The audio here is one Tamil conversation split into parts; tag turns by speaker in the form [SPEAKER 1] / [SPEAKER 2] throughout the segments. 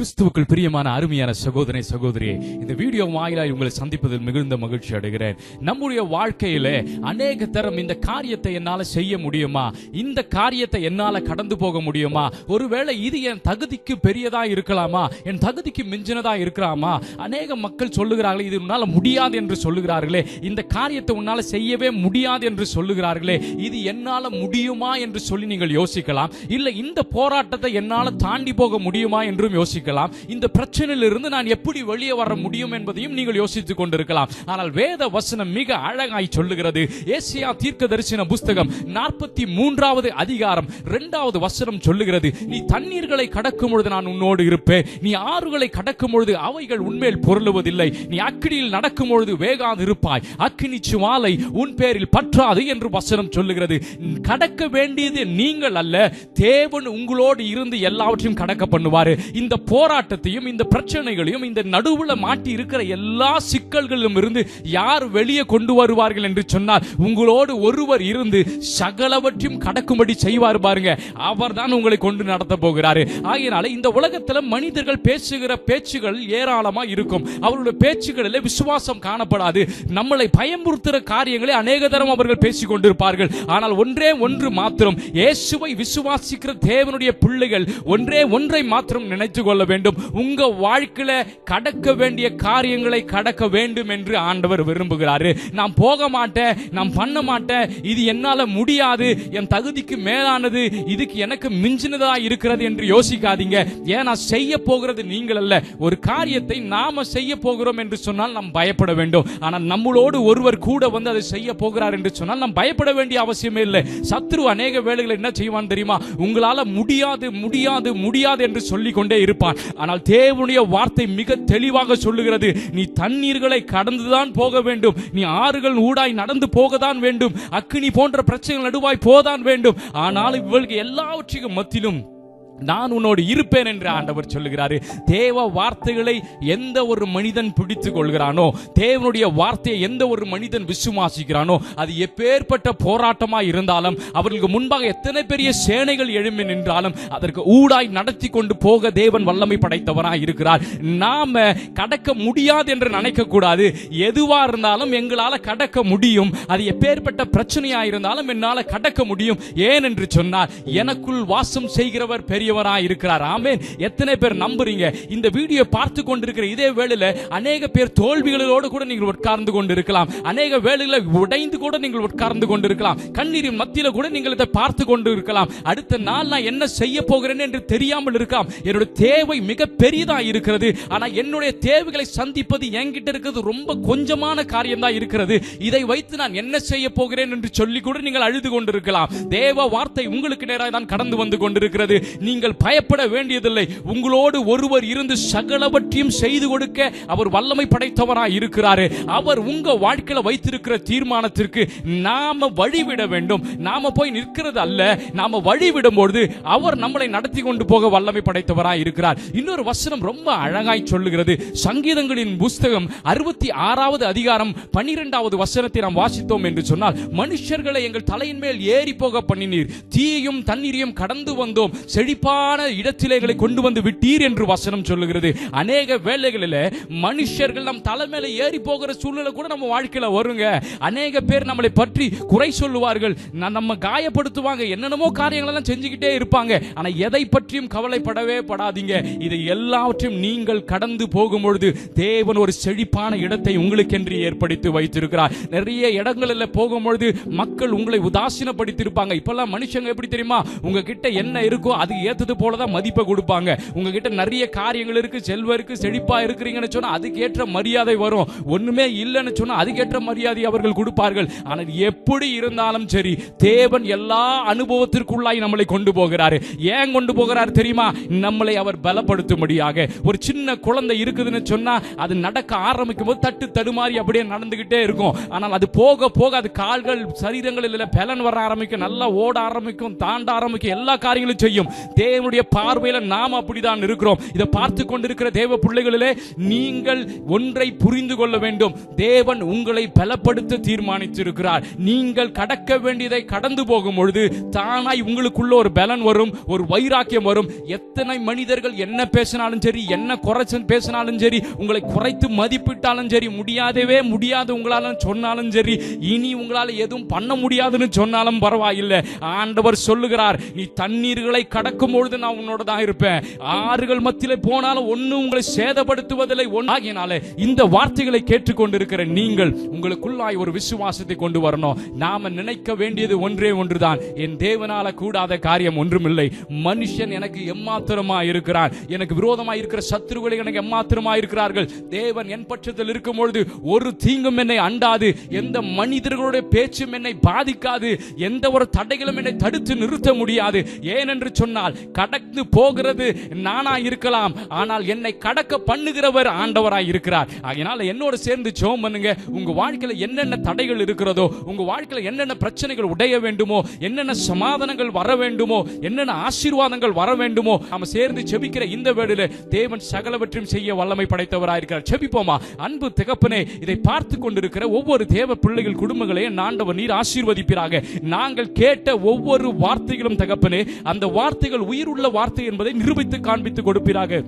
[SPEAKER 1] கிறிஸ்துவுக்குள் பிரியமான அருமையான சகோதரனை சகோதரியே இந்த வீடியோ வாயிலாய் உங்களை சந்திப்பதில் மிகுந்த மகிழ்ச்சி அடைகிறேன். நம்முடைய வாழ்க்கையில அநேக தரம் இந்த காரியத்தை என்னால செய்ய முடியுமா? இந்த காரியத்தை என்னால கடந்து போக முடியுமா? ஒருவேளை இது என் தகுதிக்கு பெரியதா இருக்கலாமா? என் தகுதிக்கு மிஞ்சினதா இருக்கலாமா? அநேக மக்கள் சொல்லுகிறார்களே இது உன்னால முடியாது என்று சொல்லுகிறார்களே இந்த காரியத்தை உன்னால செய்யவே முடியாது என்று சொல்லுகிறார்களே இது என்னால முடியுமா என்று சொல்லி நீங்கள் யோசிக்கலாம். இல்ல இந்த போராட்டத்தை என்னால தாண்டி போக முடியுமா என்றும் யோசிக்கலாம். கொண்டிருக்கலாம் இந்த பிரச்சனையிலிருந்து நான் எப்படி வெளியே வர முடியும் என்பதையும் நீங்கள் யோசித்துக் கொண்டிருக்கலாம். ஆனால் வேத வசனம் மிக அழகாய் சொல்லுகிறது. ஏசியா தீர்க்க தரிசன புஸ்தகம் நாற்பத்தி மூன்றாவது அதிகாரம் இரண்டாவது வசனம் சொல்லுகிறது. நீ தண்ணீர்களை கடக்கும் பொழுது நான் உன்னோடு இருப்பேன். நீ ஆறுகளை கடக்கும் பொழுது அவைகள் உன்மேல் பொருளுவதில்லை. நீ அக்கினியில் நடக்கும் பொழுது வேகாது இருப்பாய். அக்கினி சுவாலை உன் பேரில் பற்றாது என்று வசனம் சொல்லுகிறது. கடக்க வேண்டியது நீங்கள் அல்ல. தேவன் உங்களோடு இருந்து எல்லாவற்றையும் கடக்க பண்ணுவார். இந்த போ போராட்டத்தையும் இந்த பிரச்சனைகளையும் இந்த நடுவுல மாட்டி இருக்கிற எல்லா சிக்கல்களிலும் இருந்து யார் வெளியே கொண்டு வருவார்கள் என்று சொன்னால் உங்களோடு ஒருவர் இருந்து சகலவற்றையும் கடக்கும்படி செய்வார் பாருங்க. அவர் தான் உங்களை கொண்டு நடத்த போகிறாரு. ஆகையினால இந்த உலகத்துல மனிதர்கள் பேசுகிற பேச்சுகள் ஏராளமா இருக்கும். அவருடைய பேச்சுகளில் விசுவாசம் காணப்படாது. நம்மளை பயமுறுத்துற காரியங்களை அநேக தரம் அவர்கள் பேசிக் கொண்டிருப்பார்கள். ஆனால் ஒன்றே ஒன்று மாத்திரம் இயேசுவை விசுவாசிக்கிற தேவனுடைய பிள்ளைகள் ஒன்றே ஒன்றை மாத்திரம் நினைத்து கொள்ள வேண்டும். உங்க வாழ்க்கையில கடக்க வேண்டிய காரியங்களை கடக்க வேண்டும் என்று ஆண்டவர் விரும்புகிறாரு. நான் போக மாட்டேன் நான் பண்ண மாட்டேன் இது என்னால முடியாது என் தகுதிக்கு மேலானது இதுக்கு எனக்கு மிஞ்சினதா இருக்கிறது என்று யோசிக்காதீங்க. ஏன் நான் செய்ய போகிறது நீங்கள் அல்ல. ஒரு காரியத்தை நாம செய்ய போகிறோம் என்று சொன்னால் நாம் பயப்பட வேண்டும். ஆனால் நம்மளோடு ஒருவர் கூட வந்து அதை செய்ய போகிறார் என்று சொன்னால் நாம் பயப்பட வேண்டிய அவசியமே இல்லை. சத்ரு அநேக வேலைகளை என்ன செய்வான் தெரியுமா? உங்களால முடியாது முடியாது முடியாது என்று சொல்லிக் கொண்டே இருப்பான். ஆனால் தேவனுடைய வார்த்தை மிக தெளிவாக சொல்லுகிறது. நீ தண்ணீர்களை கடந்துதான் போக வேண்டும். நீ ஆறுகள் ஊடாய் நடந்து போகத்தான் வேண்டும். அக்னி போன்ற பிரச்சனைகள் நடுவாய் போதான் வேண்டும். ஆனால் இவர்களுக்கு எல்லாவற்றுக்கும் மத்தியிலும் நான் உன்னோடு இருப்பேன் என்று ஆண்டவர் சொல்லுகிறாரு. தேவ வார்த்தைகளை எந்த ஒரு மனிதன் பிடித்துக் கொள்கிறானோ தேவனுடைய வார்த்தையை எந்த ஒரு மனிதன் விசுவாசிக்கிறானோ அது எப்பேற்பட்ட போராட்டமாக இருந்தாலும் அவர்களுக்கு முன்பாக எத்தனை பெரிய சேனைகள் எழும்பி நின்றாலும் அதற்கு ஊடாய் நடத்தி கொண்டு போக தேவன் வல்லமை படைத்தவராக இருக்கிறார். நாம கடக்க முடியாது என்று நினைக்க கூடாது எதுவா இருந்தாலும் எங்களால கடக்க முடியும். அது எப்பேற்பட்ட பிரச்சனையா இருந்தாலும் என்னால கடக்க முடியும். ஏன் என்று சொன்னார் எனக்குள் வாசம் செய்கிறவர் பெரிய பெரியவராய் இருக்கிறார். ஆமேன். எத்தனை பேர் நம்புறீங்க? இந்த வீடியோ பார்த்து கொண்டிருக்கிற இதே வேளையில அநேக பேர் தோல்விகளோடு கூட நீங்கள் உட்கார்ந்து கொண்டிருக்கலாம். அநேக வேளையில உடைந்து கூட நீங்கள் உட்கார்ந்து கொண்டிருக்கலாம். கண்ணீரின் மத்தியில கூட நீங்கள் இதை பார்த்து கொண்டு இருக்கலாம் அடுத்த நாள் நான் என்ன செய்ய போகிறேன் என்று தெரியாமல் இருக்கலாம். என்னுடைய தேவை மிக பெரியதா இருக்கிறது. ஆனா என்னுடைய தேவைகளை சந்திப்பது என்கிட்ட இருக்கிறது. ரொம்ப கொஞ்சமான காரியம் தான் இருக்கிறது. இதை வைத்து நான் என்ன செய்ய போகிறேன் என்று சொல்லி கூட நீங்கள் அழுது கொண்டிருக்கலாம். தேவ வார்த்தை உங்களுக்கு நேராக தான் கடந்து வந்து கொண்டிருக்கிறது. நீங்க நீங்கள் பயப்பட வேண்டியதில்லை. உங்களோடு ஒருவர் இருந்து சகலவற்றையும் செய்து கொடுக்க அவர் வல்லமை படைத்தவராய் இருக்கிறாரு. அவர் உங்க வாழ்க்கையில வைத்திருக்கிற தீர்மானத்திற்கு நாம வழிவிட வேண்டும். நாம போய் நிற்கிறது அல்ல. நாம வழிவிடும் பொழுது அவர் நம்மளை நடத்தி கொண்டு போக வல்லமை படைத்தவராய் இருக்கிறார். இன்னொரு வசனம் ரொம்ப அழகாய் சொல்லுகிறது. சங்கீதங்களின் புஸ்தகம் அறுபத்தி ஆறாவது அதிகாரம் பன்னிரெண்டாவது வசனத்தை நாம் வாசித்தோம் என்று சொன்னால் மனுஷர்களை எங்கள் தலையின் மேல் ஏறி போக பண்ணினீர். தீயையும் தண்ணீரையும் கடந்து வந்தோம். செழிப்பா தப்பான இடத்திலேகளை கொண்டு வந்து விட்டீர் என்று வசனம் சொல்லுகிறது. அநேக வேலைகளில் மனுஷர்கள் நம் தலை ஏறி போகிற சூழ்நிலை கூட நம்ம வாழ்க்கையில வருங்க. அநேக பேர் நம்மளை பற்றி குறை சொல்லுவார்கள். நம்ம காயப்படுத்துவாங்க. என்னென்னமோ காரியங்களெல்லாம் செஞ்சுக்கிட்டே இருப்பாங்க. ஆனா எதை பற்றியும் கவலைப்படவே படாதீங்க. இதை எல்லாவற்றையும் நீங்கள் கடந்து போகும் பொழுது தேவன் ஒரு செழிப்பான இடத்தை உங்களுக்கென்று ஏற்படுத்தி வைத்திருக்கிறார். நிறைய இடங்களில் போகும் பொழுது மக்கள் உங்களை உதாசீனப்படுத்தியிருப்பாங்க. இப்பெல்லாம் மனுஷங்க எப்படி தெரியுமா? உங்ககிட்ட என்ன இருக்கோ அது ஏத்தது போல தான் மதிப்பை கொடுப்பாங்க. உங்ககிட்ட நிறைய காரியங்கள் இருக்கு செல்வம் இருக்கு செழிப்பா இருக்கிறீங்கன்னு சொன்னா அதுக்கேற்ற மரியாதை வரும். ஒண்ணுமே இல்லைன்னு சொன்னா அதுக்கேற்ற மரியாதை அவர்கள் கொடுப்பார்கள். ஆனால் எப்படி இருந்தாலும் சரி தேவன் எல்லா அனுபவத்திற்குள்ளாய் நம்மளை கொண்டு போகிறாரு. ஏன் கொண்டு போகிறார் தெரியுமா? நம்மளை அவர் பலப்படுத்தும்படியாக. ஒரு சின்ன குழந்தை இருக்குதுன்னு சொன்னா அது நடக்க ஆரம்பிக்கும் போது தட்டு தடுமாறி அப்படியே நடந்துகிட்டே இருக்கும். ஆனால் அது போக போக அது கால்கள் சரீரங்களில் பலன் வர ஆரம்பிக்கும். நல்லா ஓட ஆரம்பிக்கும் தாண்ட ஆரம்பிக்கும் எல்லா காரியங்களும் செய்யும். தேவனுடைய பார்வையில நாம் அப்படிதான் இருக்கிறோம். இதை பார்த்து கொண்டிருக்கிற தேவ பிள்ளைகளிலே நீங்கள் ஒன்றை புரிந்து கொள்ள வேண்டும். தேவன் உங்களை பலப்படுத்த தீர்மானித்திருக்கிறார். நீங்கள் கடக்க வேண்டியதை கடந்து போகும் பொழுது தானாய் உங்களுக்குள்ள ஒரு பலன் வரும் ஒரு வைராக்கியம் வரும். எத்தனை மனிதர்கள் என்ன பேசினாலும் சரி என்ன குறைச்சு பேசினாலும் சரி உங்களை குறைத்து மதிப்பிட்டாலும் சரி முடியாதவே முடியாது உங்களால சொன்னாலும் சரி இனி உங்களால எதுவும் பண்ண முடியாதுன்னு சொன்னாலும் பரவாயில்லை. ஆண்டவர் சொல்லுகிறார் நீ தண்ணீர்களை கடக்கும் பொழுது நான் உன்னோட தான் இருப்பேன். ஆறுகள் மத்தியில போனாலும் ஒண்ணு உங்களை சேதப்படுத்துவதில்லை ஒன்றாகினாலே இந்த வார்த்தைகளை கேட்டுக்கொண்டிருக்கிற நீங்கள் உங்களுக்குள்ளாய் ஒரு விசுவாசத்தை கொண்டு வரணும். நாம நினைக்க வேண்டியது ஒன்றே ஒன்றுதான். என் தேவனால கூடாத காரியம் ஒன்றுமில்லை. மனுஷன் எனக்கு எம்மாத்திரமா இருக்கிறான். எனக்கு விரோதமா இருக்கிற சத்துருகளை எனக்கு எம்மாத்திரமா இருக்கிறார்கள். தேவன் என் பட்சத்தில் இருக்கும் பொழுது ஒரு தீங்கும் என்னை அண்டாது. எந்த மனிதர்களுடைய பேச்சும் என்னை பாதிக்காது. எந்த ஒரு தடைகளும் என்னை தடுத்து நிறுத்த முடியாது. ஏனென்று சொன்னால் கடந்து போகிறது நானா இருக்கலாம். ஆனால் என்னை கடக்க பண்ணுகிறவர் ஆண்டவராய் இருக்கிறார். அதனால என்னோட சேர்ந்து ஜெபம் பண்ணுங்க. உங்க வாழ்க்கையில என்னென்ன தடைகள் இருக்கிறதோ உங்க வாழ்க்கையில என்னென்ன பிரச்சனைகள் உடைய வேண்டுமோ என்னென்ன சமாதானங்கள் வர வேண்டுமோ என்னென்ன ஆசீர்வாதங்கள் வர வேண்டுமோ நாம சேர்ந்து ஜெபிக்கிற இந்த வேளையில தேவன் சகலவற்றையும் செய்ய வல்லமை படைத்தவராய் இருக்கிறார். ஜெபிப்போமா? அன்பு திகப்பனே இதை பார்த்து கொண்டிருக்கிற ஒவ்வொரு தேவ பிள்ளைகள் குடும்பங்களையும் நாண்டவர் நீர் ஆசீர்வதிப்பீராக. நாங்கள் கேட்ட ஒவ்வொரு வார்த்தைகளும் தகப்பனே அந்த வார்த்தைகள் உயிருள்ள வார்த்தை என்பதை நிரூபித்து காண்பித்து கொடுப்பீராக.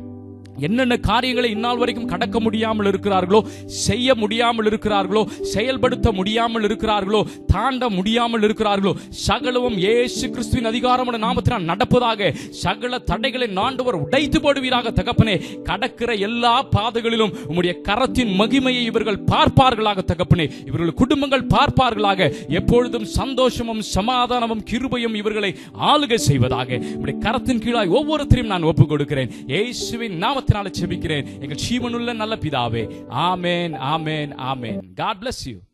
[SPEAKER 1] என்னென்ன காரியங்களை இந்நாள் வரைக்கும் கடக்க முடியாமல் இருக்கிறார்களோ செய்ய முடியாமல் இருக்கிறார்களோ செயல்படுத்த முடியாமல் இருக்கிறார்களோ தாண்ட முடியாமல் இருக்கிறார்களோ சகலவும் இயேசு கிறிஸ்துவின் அதிகாரமான நாமத்தினால் நடப்பதாக சகல தடைகளை நாண்டவர் உடைத்து போடுவீராக தகப்பனே கடக்கிற எல்லா பாதைகளிலும் உம்முடைய கரத்தின் மகிமையை இவர்கள் பார்ப்பார்களாக தகப்பனே இவர்கள் குடும்பங்கள் பார்ப்பார்களாக எப்பொழுதும் சந்தோஷமும் சமாதானமும் கிருபையும் இவர்களை ஆளுகை செய்வதாக உம்முடைய கரத்தின் கீழாய் ஒவ்வொருத்தரையும் நான் ஒப்புக் கொடுக்கிறேன் இயேசுவின் நாமத்தினால செபிக்கிறேன். எங்கள் ஜீவனுள்ள நல்ல பிதாவே. ஆமேன் ஆமென் ஆமேன். God bless you